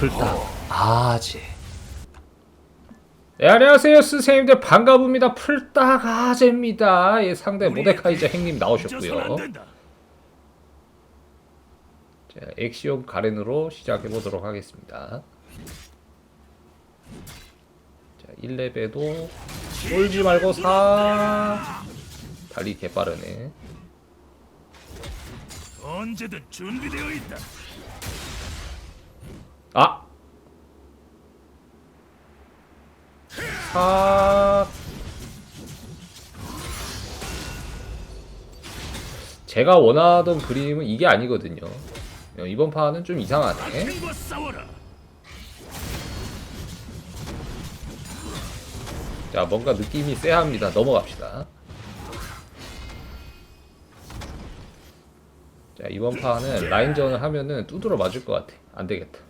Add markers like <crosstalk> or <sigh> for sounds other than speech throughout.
풀딱 아재 네, 안녕하세요. 선생님들 반가웁니다. 풀딱 아재입니다. 예, 상대 모데카이저 행님 나오셨고요. 자, 엑시온 가렌으로 시작해 보도록 하겠습니다. 자 1렙에도 쫄지 말고 사. 달리 개빠르네. 언제든 준비되어 있다. 아! 사 제가 원하던 그림은 이게 아니거든요. 어, 이번 판은 좀 이상하네. 자, 뭔가 느낌이 쎄합니다. 넘어갑시다. 자, 이번 판은 라인전을 하면은 두드러 맞을 것 같아. 안 되겠다.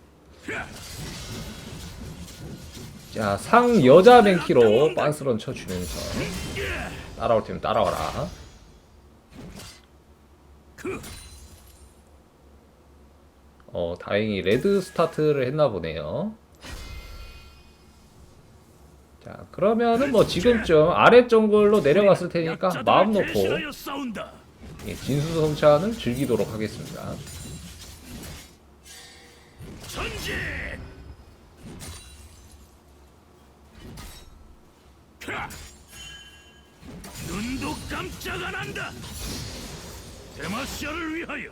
자, 상 여자 뱅키로 빤스런 쳐주면서 따라올 테면 따라와라. 어, 다행히 레드 스타트를 했나 보네요. 자, 그러면은 뭐 지금쯤 아래 정글로 내려갔을 테니까 마음 놓고. 예, 진수성찬을 즐기도록 하겠습니다. 전진. 캬! 눈도 깜짝 안 한다. 데마시아를 위하여.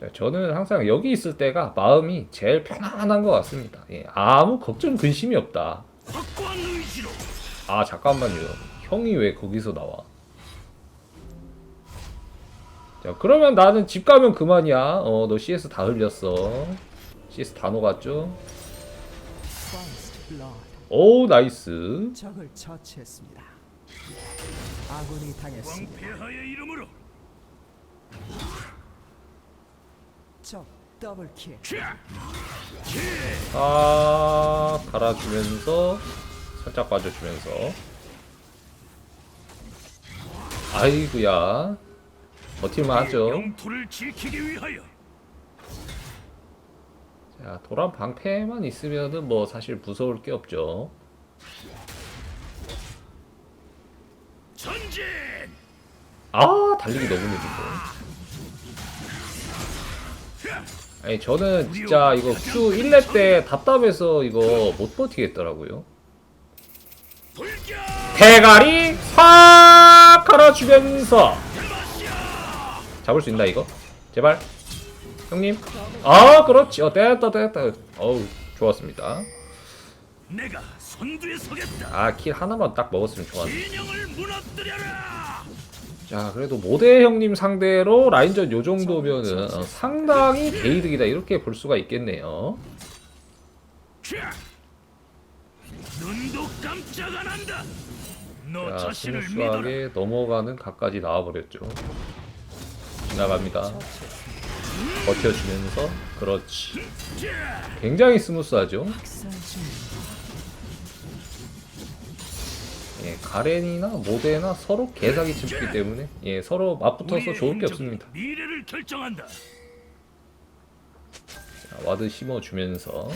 자, 저는 항상 여기 있을 때가 마음이 제일 편안한 것 같습니다. 예, 아무 걱정 근심이 없다. 확고한 의지로 아 잠깐만요. 형이 왜 거기서 나와? 자 그러면 나는 집 가면 그만이야. 어 너 CS 다 흘렸어. CS 다 녹았죠? 오 나이스. 적을 처치했습니다. 아군이 당했습니다. 왕폐하의 이름으로. 적 더블킬. 캬! 아 갈아주면서 살짝 빠져주면서. 아이구야. 버틸만 하죠. 영토를 지키기 위하여. 자, 도란 방패만 있으면은 뭐 사실 무서울 게 없죠. 전진. 아, 달리기 너무 느리고. 아니, 저는 진짜 이거 Q 1렙 때 답답해서 이거 못 버티겠더라고요. 돌격. 대가리 싹 갈아주면서. 잡을 수 있나 이거? 제발 형님 아 그렇지 어 됐다 됐다 어우 좋았습니다 내가 선두에 서겠다. 아 킬 하나만 딱 먹었으면 좋았네 진영을 무너뜨려라. 자 그래도 모대 형님 상대로 라인전 요 정도면은 어, 상당히 개이득이다 이렇게 볼 수가 있겠네요 캬! 눈도 깜짝 안 한다. 너 자 자신을 믿어라. 스무스하게 넘어가는 각까지 나와버렸죠 지 나갑니다 버텨주면서 그렇지 캬! 굉장히 스무스하죠. 예, 가렌이나 모데나 서로 개사기 칩기 때문에 예, 서로 맞붙어서 좋을 게 없습니다. 미래를 결정한다. 자, 와드 심어주면서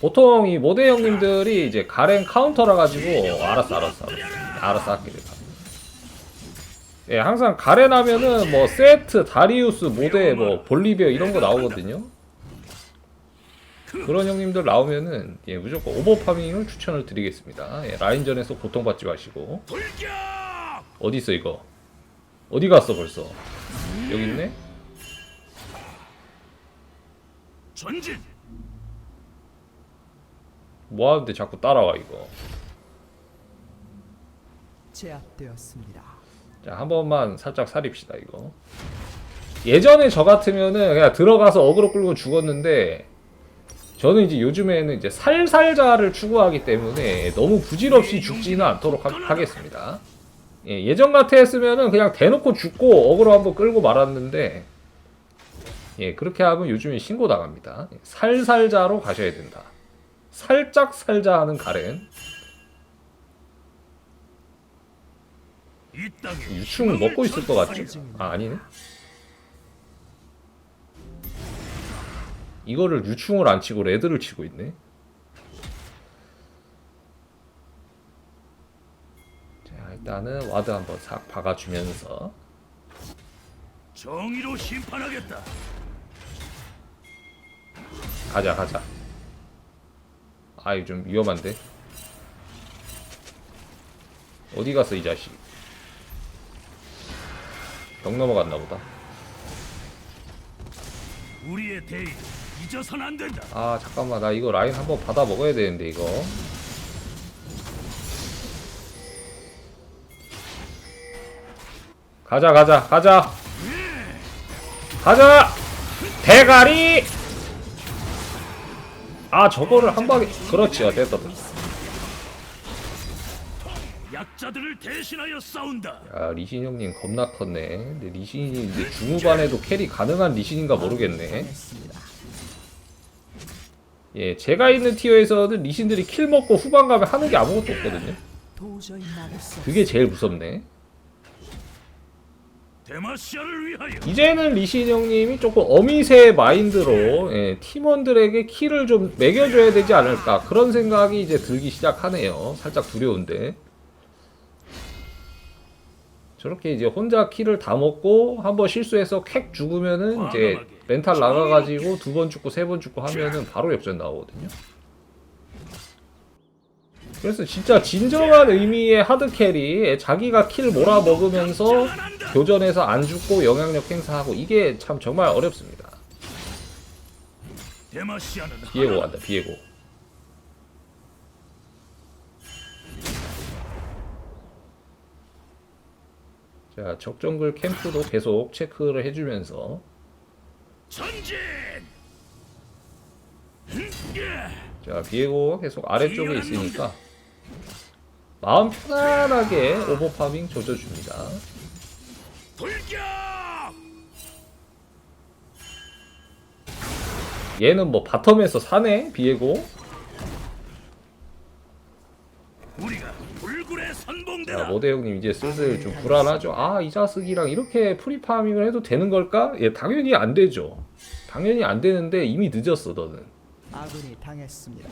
보통 이 모데 형님들이 이제 가렌 카운터라 가지고 알았어 알았어 알았어 알았어 할게. 예, 항상 가렌 하면은 뭐 세트, 다리우스, 모데, 뭐 볼리비아 이런 거 나오거든요. 그런 형님들 나오면은 예, 무조건 오버파밍을 추천을 드리겠습니다. 예, 라인전에서 고통받지 마시고! 어디 있어 이거? 어디 갔어 벌써? 여기 있네. 전진! 뭐 하는데 자꾸 따라와 이거. 제압되었습니다. 자, 한 번만 살짝 사립시다, 이거. 예전에 저 같으면은 그냥 들어가서 어그로 끌고 죽었는데, 저는 이제 요즘에는 이제 살살자를 추구하기 때문에 너무 부질없이 죽지는 않도록 하, 겠습니다 예, 예전 같았으면은 그냥 대놓고 죽고 어그로 한번 끌고 말았는데, 예, 그렇게 하면 요즘에 신고 나갑니다. 살살자로 가셔야 된다. 살짝 살자 하는 가렌. 이 땅에 유충 먹고 있을 것 같죠? 아 아니네. 이거를 유충을 안 치고 레드를 치고 있네. 자 일단은 와드 한번 싹 박아주면서 정의로 심판하겠다. 가자 가자. 아 이거 좀 위험한데. 어디 갔어 이 자식? 벽 넘어갔나 보다. 우리의 대의 잊어선 안 된다. 아 잠깐만 나 이거 라인 한번 받아 먹어야 되는데 이거 가자 가자 가자 가자 대가리 아 저거를 한 방에 그렇지 어, 됐다 됐다. 약자들을 대신하여 싸운다. 야 리신 형님 겁나 컸네 근데 리신이 이제 중후반에도 캐리 가능한 리신인가 모르겠네. 예 제가 있는 티어에서는 리신들이 킬 먹고 후반 가면 하는 게 아무것도 없거든요 그게 제일 무섭네 데마시아를 위하여 이제는 리신 형님이 조금 어미새 마인드로 예, 팀원들에게 키를 좀 매겨줘야 되지 않을까 그런 생각이 이제 들기 시작하네요. 살짝 두려운데 저렇게 이제 혼자 키를 다 먹고 한 번 실수해서 캑 죽으면은 이제 멘탈 나가가지고 두 번 죽고 세 번 죽고 하면은 바로 역전 나오거든요. 그래서 진짜 진정한 의미의 하드 캐리 자기가 킬 몰아 먹으면서 교전에서 안 죽고 영향력 행사하고 이게 참 정말 어렵습니다. 비에고. 간다 비에고. 자 적정글 캠프도 계속 체크를 해주면서 전진. 예. 자 비에고 계속 아래쪽에 있으니까 마음 편안하게 오버파밍 조져줍니다. 얘는 뭐 바텀에서 사네 비에고. 우리가 불굴의 자 선봉대다. 모대 형님 이제 슬슬 좀 불안하죠. 아 이 자식이랑 이렇게 프리파밍을 해도 되는 걸까? 예 당연히 안 되죠. 당연히 안 되는데 이미 늦었어 너는. 아군이 당했습니다.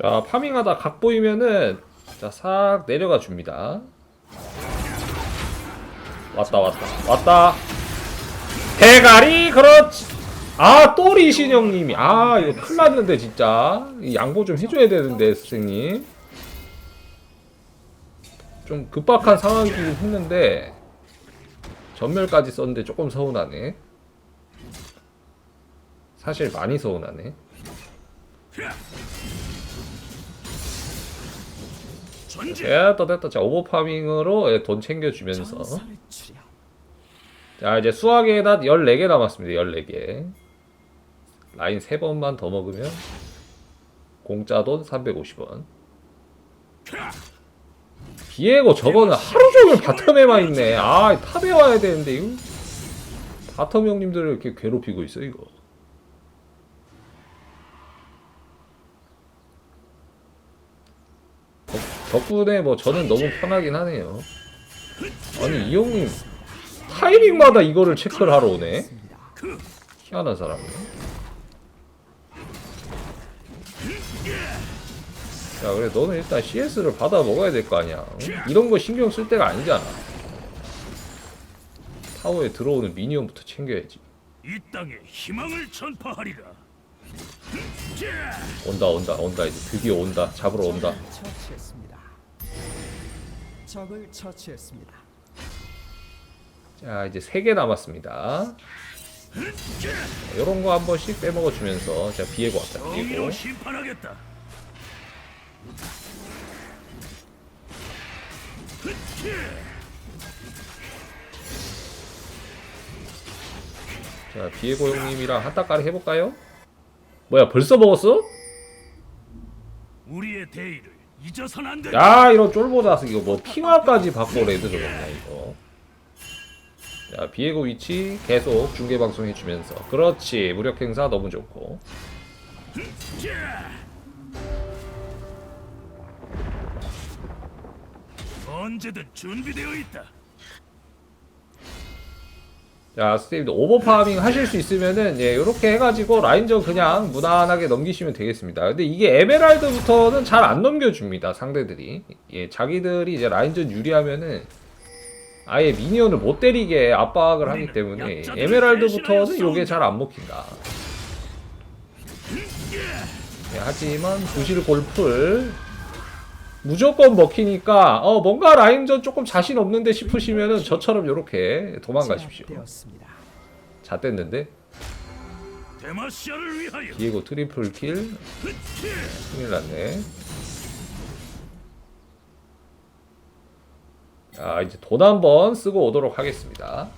자 파밍하다 각 보이면은 자싹 내려가 줍니다. 왔다 왔다 왔다. 대가리 그렇지. 아 또 리 신 형님이 아 이거 큰일 났는데 진짜 이 양보 좀 해줘야 되는데 선생님. 좀 급박한 상황이긴 했는데 전멸까지 썼는데 조금 서운하네. 사실 많이 서운하네. 전진. 됐다 됐다 자 오버파밍으로 예, 돈 챙겨주면서. 자 이제 수학의 닷 14개 남았습니다 14개 라인 3번만 더 먹으면 공짜 돈 350원 비에고 저거는 하루 종일 바텀에만 있네. 아 탑에 와야 되는데 이거. 바텀 형님들을 이렇게 괴롭히고 있어 이거. 덕, 덕분에 뭐 저는 너무 편하긴 하네요. 아니 이 형님 타이밍마다 이거를 체크를 하러 오네. 희한한 사람이네 야 그래 너는 일단 CS를 받아 먹어야 될 거 아니야 응? 이런 거 신경 쓸 때가 아니잖아 타워에 들어오는 미니언부터 챙겨야지 이 땅에 희망을 전파하리라. 자, 온다 온다 온다 이제 드디어 온다 잡으러 온다 적을 처치했습니다. 적을 처치했습니다. 자 이제 3개 남았습니다 이런 거 한 번씩 빼먹어 주면서 자 비에고 왔다 비에고 정의로 심판하겠다. 자 비에고 형님이랑 한타까리 해볼까요? 뭐야 벌써 먹었어? 우리의 대의를 잊어선 안 된다. 야 이런 쫄보 자식 이거 뭐 핑화까지 받고 레드 들어갔냐 이거 자 비에고 위치 계속 중계 방송 해 주면서 그렇지 무력 행사 너무 좋고 언제든 준비되어 있다. 자, 스테이드 오버파밍 하실 수 있으면은 예, 요렇게 해 가지고 라인전 그냥 무난하게 넘기시면 되겠습니다. 근데 이게 에메랄드부터는 잘 안 넘겨 줍니다, 상대들이. 예, 자기들이 이제 라인전 유리하면은 아예 미니언을 못 때리게 압박을 하기 때문에 에메랄드부터는 요게 잘 안 먹힌다. 예, 하지만 부실 골프 무조건 먹히니까 어 뭔가 라인전 조금 자신 없는데 싶으시면은 저처럼 요렇게 도망가십시오. 데마시아를 위하여. 디에고 트리플 킬! 큰일 났네. 자 이제 돈 한번 쓰고 오도록 하겠습니다.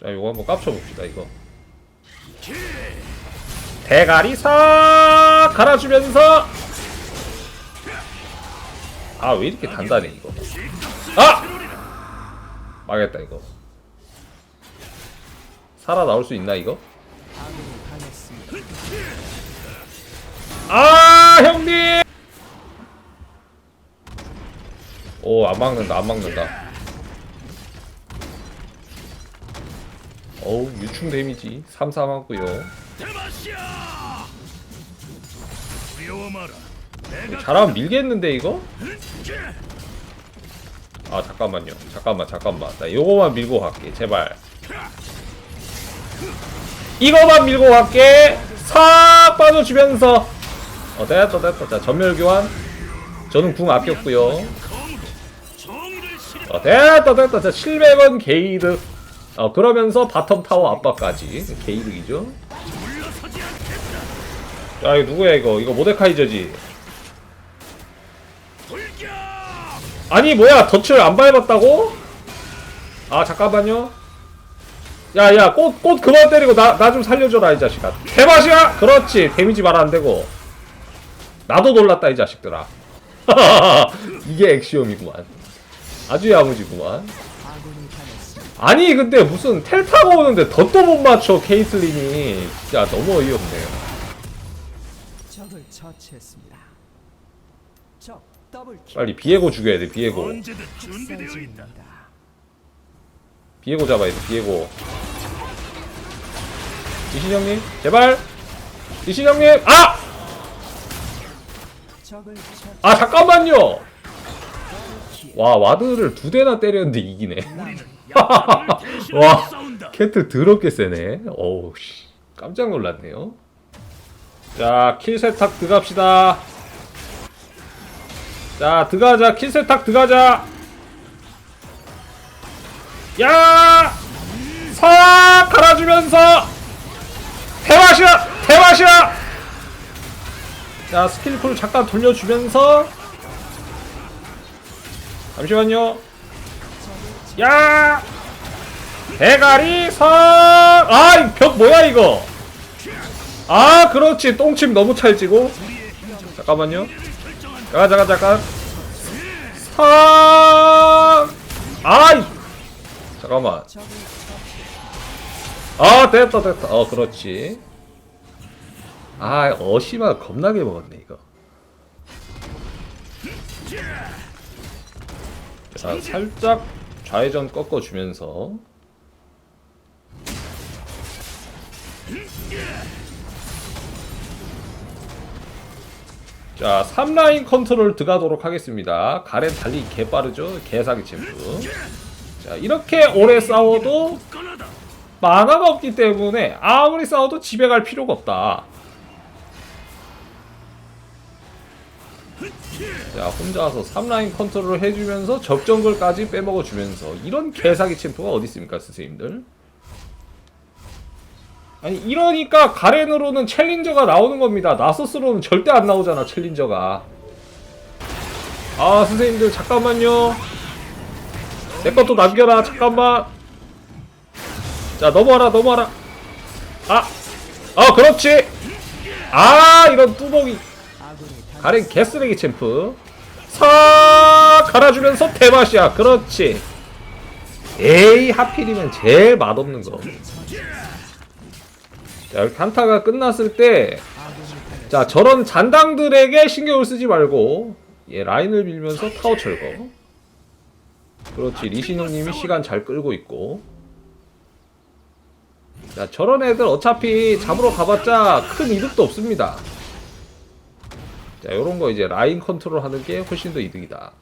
자 이거 한번 깝쳐 봅시다 이거. 대가리 싹 갈아주면서 아 왜 이렇게 단단해 이거? 아! 망했다 이거. 살아나올 수 있나 이거. 아 형님! 오 안 막는다 안 막는다. 어우 유충 데미지. 33하고요. 데마시아! 두려워 마라. 잘하면 밀겠는데 이거? 아 잠깐만요. 잠깐만 잠깐만. 나 요거만 밀고 갈게 제발. 이거만 밀고 갈게! 싹 빠져주면서. 어 됐다 됐다. 자 전멸 교환. 저는 궁 실현. 어 됐다 됐다. 자 700원 게이드 어 그러면서 바텀 타워 압박까지. 게이득이죠. 자 이거 누구야 이거? 이거 모데카이저지 아니 뭐야 덫을 안 밟았다고? 아 잠깐만요. 야야 꽃 꽃 그만 때리고 나 나 좀 살려줘라 이 자식아. 대맛이야! 그렇지. 데미지 말 안 되고. 나도 놀랐다 이 자식들아. <laughs> 이게 엑시엄이구만. 아주 야무지구만. 아니 근데 무슨 텔 타고 오는데 덫도 못 맞춰 케이슬린이. 진짜 너무 어이없네요 빨리 비에고 죽여야 돼 비에고. 비에고 잡아야 돼 비에고. 이신 형님 제발! 이신 형님 아! 아 잠깐만요! 와 와드를 두 대나 때렸는데 이기네. <laughs> 와. 캐틀 더럽게 세네. 어우 씨. 깜짝 놀랐네요. 자 킬세탁 들어갑시다 자 들어가자 킬세탁 들어가자 야! 싹 갈아주면서 대마시야! 대마시야! 자 스킬풀 잠깐 돌려주면서 잠시만요 야! 대가리 석! 아, 이 벽 뭐야 이거? 아, 그렇지. 똥침 너무 찰지고. 잠깐만요. 잠깐, 잠깐, 잠깐. 석! 아이! 잠깐만. 아, 됐다, 됐다. 어, 그렇지. 아, 어시마 겁나게 먹었네 이거. 자, 살짝 좌회전 꺾어주면서. 자, 3라인 컨트롤 들어가도록 하겠습니다. 가렌 달리기 개 빠르죠? 개사기 챔프. 자, 이렇게 오래 싸워도. 만화가 없기 때문에 아무리 싸워도 집에 갈 필요가 없다. 자, 혼자서 3라인 컨트롤을 해주면서 적정글까지 빼먹어주면서 이런 개사기 챔프가 어디 있습니까, 선생님들? 아니, 이러니까 가렌으로는 챌린저가 나오는 겁니다. 나서스로는 절대 안 나오잖아, 챌린저가. 아, 선생님들, 잠깐만요. 내 것도 남겨라, 잠깐만. 자 넘어와라 넘어와라 아! 아 그렇지 아 이런 뚜벅이. 가렌 개쓰레기 챔프 싹 갈아주면서 대맛이야 그렇지 에이 하필이면 제일 맛없는 거 자 여기 단타가 끝났을 때. 자 저런 잔당들에게 신경을 쓰지 말고 예, 라인을 밀면서 타워 철거. 그렇지. 리신호님이 시간 잘 끌고 있고. 자, 저런 애들 어차피 잡으러 가봤자 큰 이득도 없습니다. 자, 요런 거 이제 라인 컨트롤 하는 게 훨씬 더 이득이다.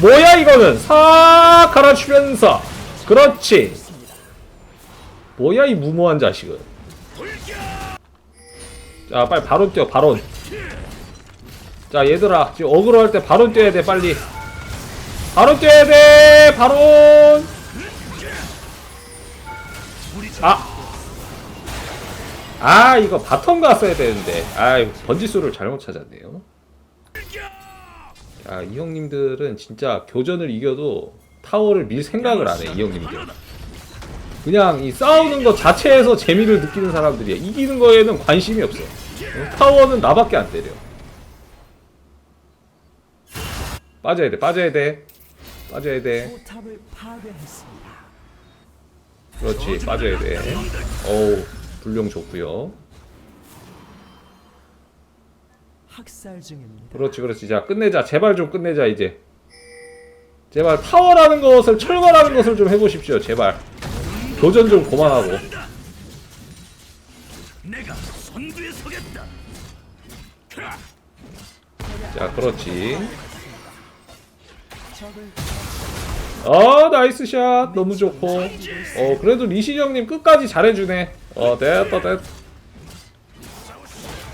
뭐야 이거는 싹 갈아주면서 그렇지. 뭐야 이 무모한 자식은. 자 빨리 바론 뛰어 바론 자 얘들아 지금 어그로 할 때 바론 뛰어야 돼 빨리. 바론 뛰어야 돼 바론 아! 아 이거 바텀 갔어야 되는데. 아이 번지수를 잘못 찾았네요. 야, 이 형님들은 진짜 교전을 이겨도 타워를 밀 생각을 안 해, 이 형님들. 그냥 이 싸우는 것 자체에서 재미를 느끼는 사람들이야. 이기는 거에는 관심이 없어. 어? 타워는 나밖에 안 때려. 빠져야 돼, 빠져야 돼. 빠져야 돼. 그렇지, 빠져야 돼. 어우, 학살 중입니다. 그렇지, 그렇지. 자, 끝내자. 제발 좀 끝내자, 이제. 제발 타워라는 것을, 철거라는 것을 좀 해보십시오, 제발. 교전 좀. 캬! 자, 그렇지. 어, 나이스 샷. 너무 좋고. 어, 그래도 리신 형님 끝까지 잘해주네. 어, 됐다, 됐다.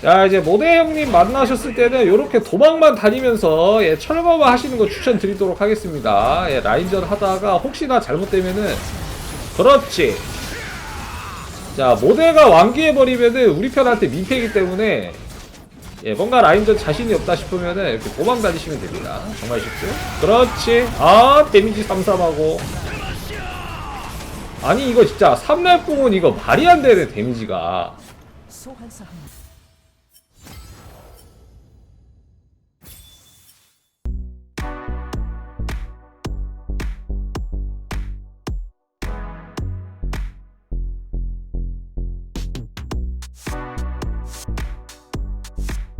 자, 이제 모대 형님 만나셨을 때는 이렇게 도망만 다니면서 예, 철거만 하시는 거 추천드리도록 하겠습니다. 예, 라인전 하다가 혹시나 잘못되면은 그렇지. 자, 모대가 완기해버리면은 우리 편한테 민폐이기 때문에 예, 뭔가 라인전 자신이 없다 싶으면은 이렇게 도망 다니시면 됩니다. 정말 쉽죠? 그렇지. 아, 데미지 삼삼하고. 아니, 이거 진짜 삼렙공은 이거 말이 안 되네, 데미지가.